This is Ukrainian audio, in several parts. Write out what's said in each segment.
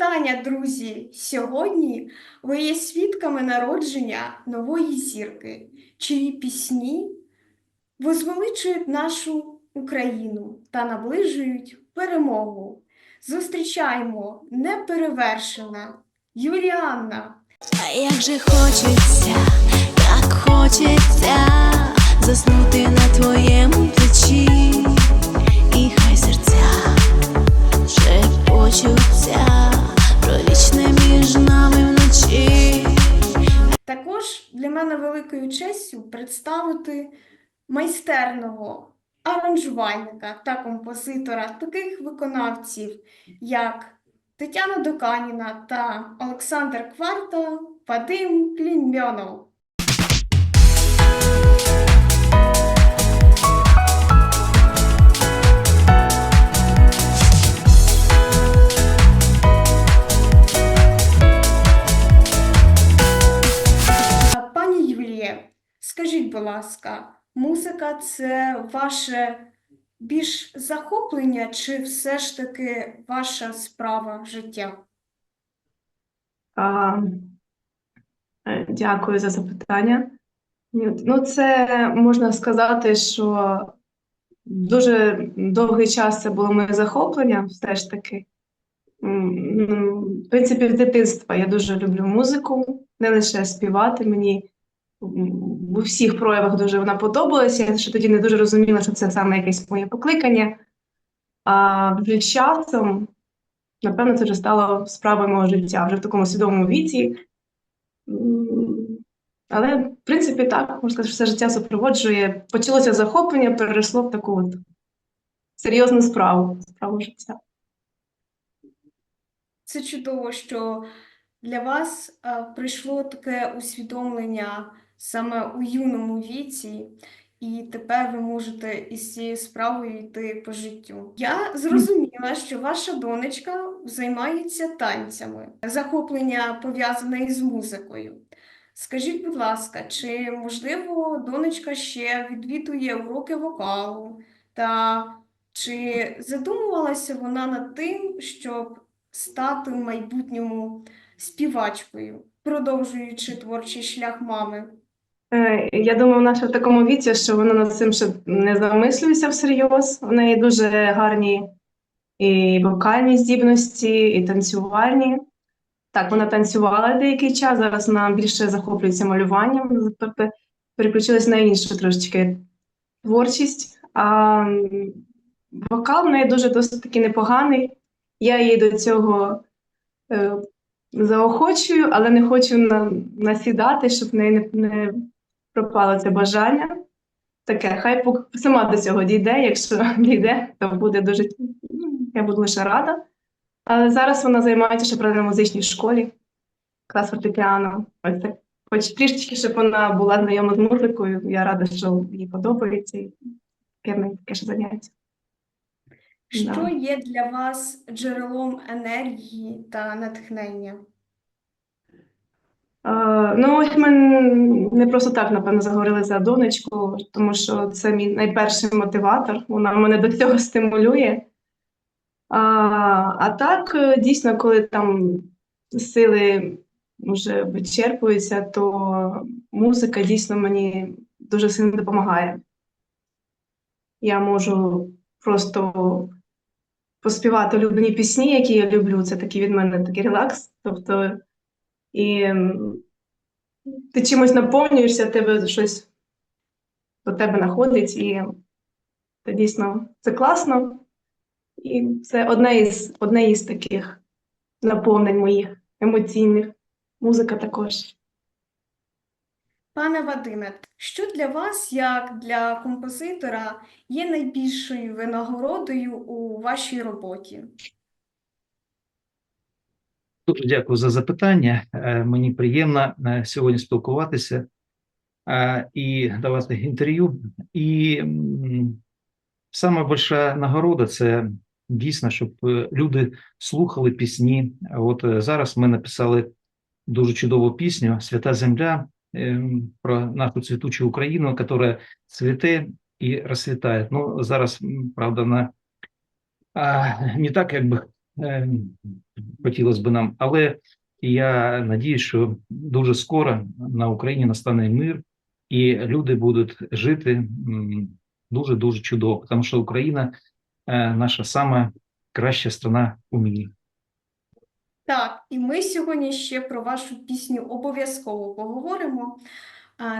вітання, друзі! Сьогодні ви є свідками народження нової зірки, чиї пісні возвеличують нашу Україну та наближують перемогу. Зустрічаємо неперевершена Юліанна. А як же хочеться, як хочеться заснути на твоєму плечі, і хай серця великою честю представити майстерного аранжувальника та композитора таких виконавців, як Тетяна Доканіна та Олександр Кварта, Вадим Клімьонов. Ласка, музика це ваше більш захоплення чи все ж таки ваша справа життя? А, е, Дякую за запитання. Ну, це можна сказати, що дуже довгий час це було моє захоплення, все ж таки. Ну, В принципі, з дитинства я дуже люблю музику, не лише співати. Мені в усіх проявах дуже вона подобалася. Я ще тоді не дуже розуміла, що це саме якесь моє покликання. А вже часом, напевно, це вже стало справою мого життя, вже в такому свідомому віці. Але, в принципі, так, можна сказати, що все життя супроводжує. Почалося захоплення, переросло в таку от серйозну справу, справу життя. Це чудово, що для вас е, прийшло таке усвідомлення саме у юному віці, і тепер ви можете із цією справою йти по життю. Я зрозуміла, що ваша донечка займається танцями, захоплення пов'язане із музикою. Скажіть, будь ласка, чи можливо донечка ще відвідує уроки вокалу? Та чи задумувалася вона над тим, щоб стати в майбутньому співачкою, продовжуючи творчий шлях мами? Е, Я думаю, вона ще в такому віці, що вона над цим ще не замислюється всерйоз. У неї дуже гарні і вокальні здібності, і танцювальні. Так, вона танцювала деякий час, зараз вона більше захоплюється малюванням, пе- переключилась на іншу трошечки творчість. А вокал в неї дуже досить таки непоганий. Я її до цього е, заохочую, але не хочу на, насідати, щоб в неї не, не пропало це бажання. Таке, хай сама до цього дійде. Якщо дійде, то буде дуже я буду лише рада. Але зараз вона займається ще правда, в музичній школі, клас фортепіано. Ось так. Хоч трішечки, щоб вона була знайома з музикою. Я рада, що їй подобається і таке ще заняття. Що Да. є для вас джерелом енергії та натхнення? Ну, ми не просто так, напевно, заговорили за донечку, тому що це мій найперший мотиватор. Вона мене до цього стимулює. А, а так, е, дійсно, коли там сили вже вичерпуються, то музика дійсно мені дуже сильно допомагає. Я можу просто поспівати улюблені пісні, які я люблю. Це такий від мене такий релакс. Тобто, і ти чимось наповнюєшся, тебе щось до тебе знаходить, і це дійсно це класно. І це одне із, одне із таких наповнень моїх емоційних. Музика також. Пане Вадиме, що для вас, як для композитора, є найбільшою винагородою у вашій роботі? Дуже дякую за запитання. Е, Мені приємно е, сьогодні спілкуватися е, і давати інтерв'ю. І сама більша нагорода це дійсно, щоб люди слухали пісні. От зараз ми написали дуже чудову пісню Свята Земля ем, про нашу цвітучу Україну, яка цвіте і розцвітає. Ну, зараз, правда, вона а, не так, як би е, хотілося б нам, але я надіюсь, що дуже скоро на Україні настане мир, і люди будуть жити дуже-дуже чудово, тому що Україна е, наша сама краща страна у мірі. Так, і ми сьогодні ще про вашу пісню обов'язково поговоримо.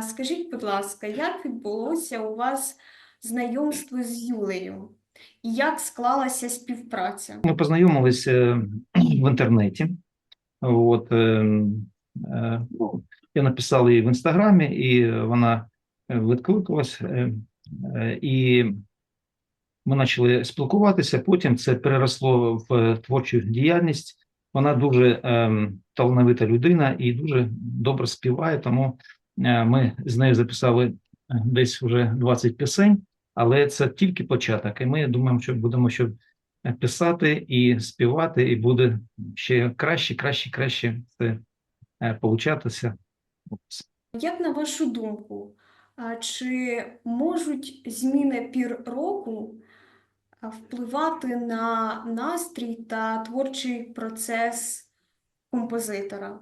Скажіть, будь ласка, як відбулося у вас знайомство з Юлею? Як склалася співпраця? Ми познайомилися е, в інтернеті. От, е, е, ну, я написав їй в інстаграмі, і вона е, відкликалась, е, е, і ми почали спілкуватися. Потім це переросло в творчу діяльність. Вона дуже е, талановита людина і дуже добре співає. Тому е, ми з нею записали десь вже 20 пісень, але це тільки початок. І ми думаємо, що будемо ще писати і співати, і буде ще краще, краще, краще це е, получатися. Як на вашу думку, чи можуть зміни пір року впливати на настрій та творчий процес композитора?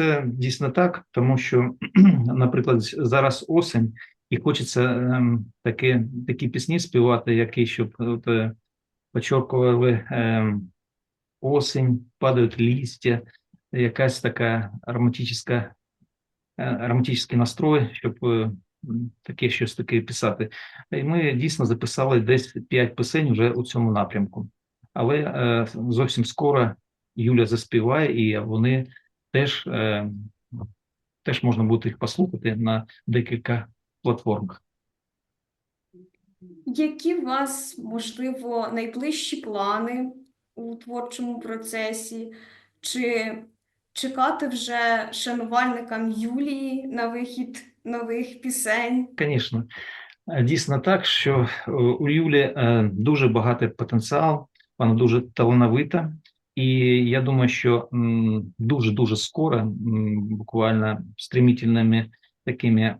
Це Дійсно так, тому що, наприклад, зараз осень, і хочеться ем, такі, такі пісні співати, які щоб от, е, ем, осінь, падають листя, якась така романтична, е, романтичний настрой, щоб е, таке щось таке писати. І ми дійсно записали десь 5 пісень вже у цьому напрямку. Але е, зовсім скоро Юля заспіває, і вони теж, е, теж можна буде їх послухати на декілька платформах. Які у вас, можливо, найближчі плани у творчому процесі? Чи чекати вже шанувальникам Юлії на вихід нових пісень? Звісно, Е, дійсно так, що е, у Юлі е, дуже багатий потенціал, вона дуже талановита, і я думаю, що дуже-дуже скоро, буквально стремительними такими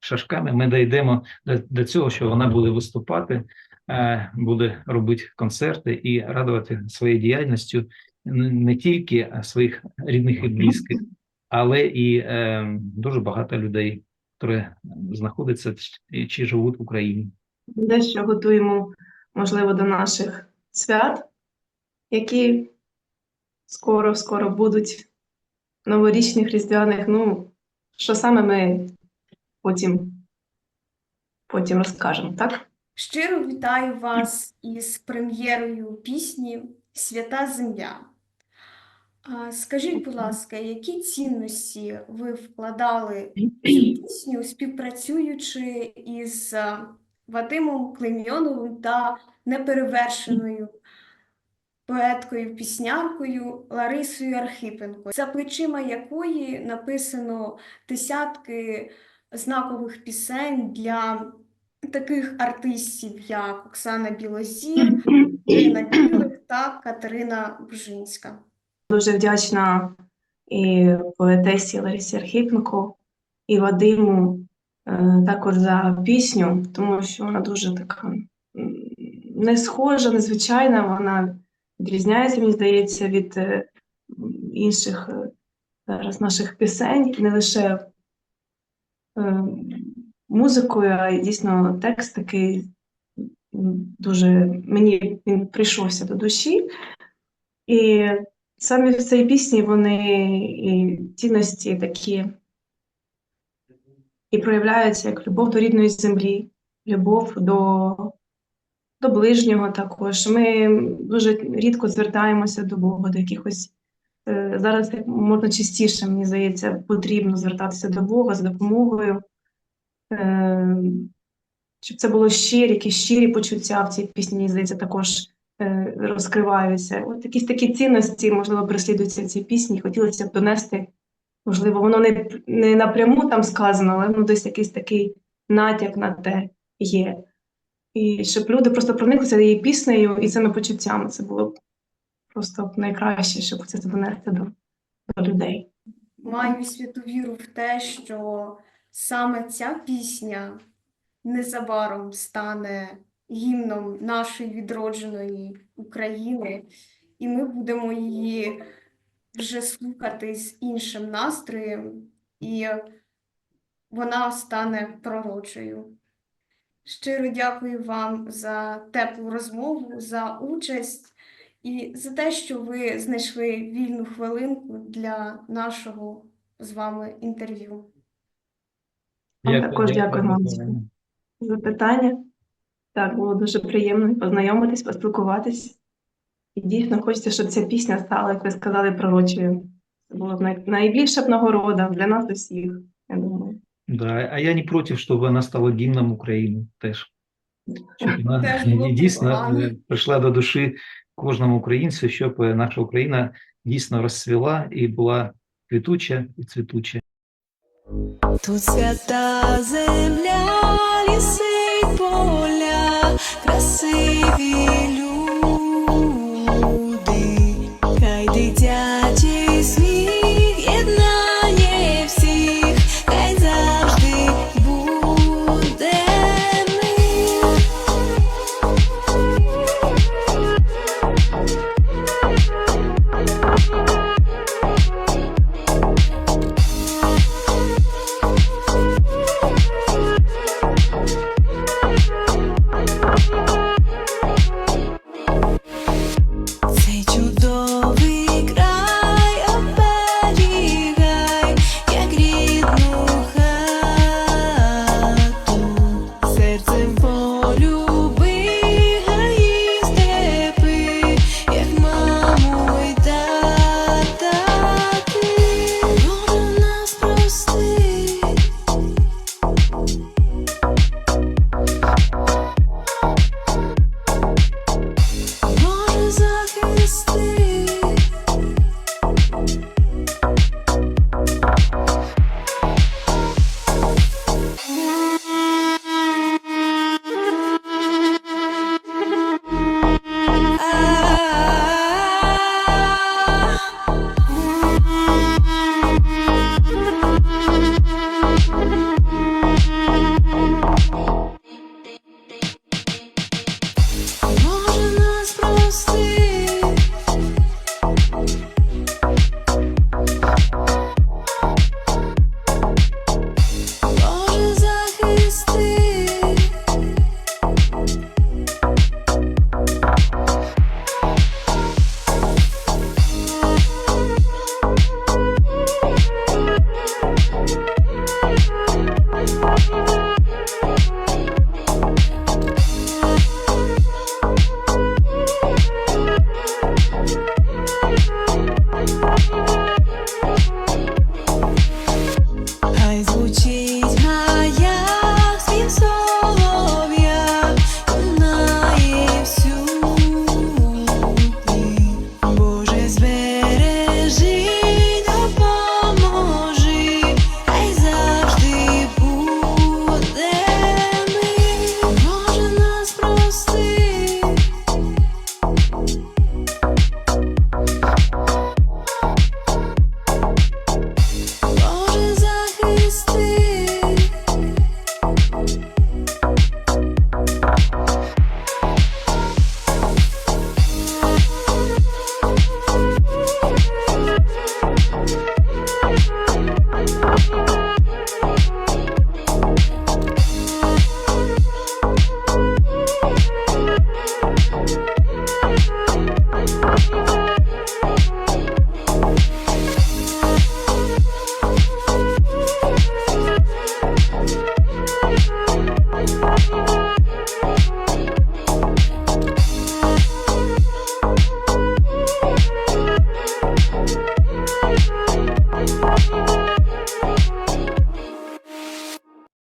шажками, ми дійдемо до, до цього, що вона буде виступати, е, буде робити концерти і радувати своєю діяльністю не тільки своїх рідних і близьких, але і е, дуже багато людей, які знаходяться чи живуть в Україні. Дещо готуємо, можливо, до наших свят, які скоро-скоро будуть новорічних, різдвяних. Ну, що саме ми потім, потім розкажемо, так? Щиро вітаю вас із прем'єрою пісні Свята Земля. Скажіть, будь ласка, які цінності ви вкладали в пісню, співпрацюючи із Вадимом Клеймйоновим та неперевершеною поеткою, пісняркою Ларисою Архипенко, за плечима якої написано десятки знакових пісень для таких артистів, як Оксана Білозір, Ірина Білик та Катерина Бужинська. Дуже вдячна і поетесі Ларисі Архипенко, і Вадиму е, також за пісню, тому що вона дуже така не схожа, незвичайна, вона відрізняється, мені здається, від е, інших е, зараз наших пісень, не лише музикою, а дійсно текст такий дуже мені він прийшовся до душі. І Саме в цій пісні вони і цінності такі і проявляються як любов до рідної землі, любов до, до ближнього також. Ми дуже рідко звертаємося до Бога, до якихось е, зараз можна частіше, мені здається, потрібно звертатися до Бога з допомогою, щоб це було щирі, якісь щирі почуття в цій пісні, здається, також е, розкриваються. От якісь такі цінності, можливо, переслідуються в цій пісні. Хотілося б донести. Можливо, воно не, не напряму там сказано, але ну, десь якийсь такий натяк на те є. І щоб люди просто прониклися її піснею і цими почуттями. Це було б просто найкраще, щоб це донести до, до людей. Маю святу віру в те, що саме ця пісня незабаром стане гімном нашої відродженої України, і ми будемо її вже слухати з іншим настроєм, і вона стане пророчою. Щиро дякую вам за теплу розмову, за участь і за те, що ви знайшли вільну хвилинку для нашого з вами інтерв'ю. Вам також дякую, Микола. мамочка. Запитання. Так, було дуже приємно познайомитись, поспілкуватись. І дійсно хочеться, щоб ця пісня стала, як ви сказали, пророчою. Це була б найбільша б нагорода для нас усіх, я думаю. Да, а я не проти, щоб вона стала гімном України теж. Щоб вона дійсно е, прийшла до душі кожному українцю, щоб наша Україна дійсно розцвіла і була квітуча і цвітуча. Тут свята земля, ліси поля, красиві люди.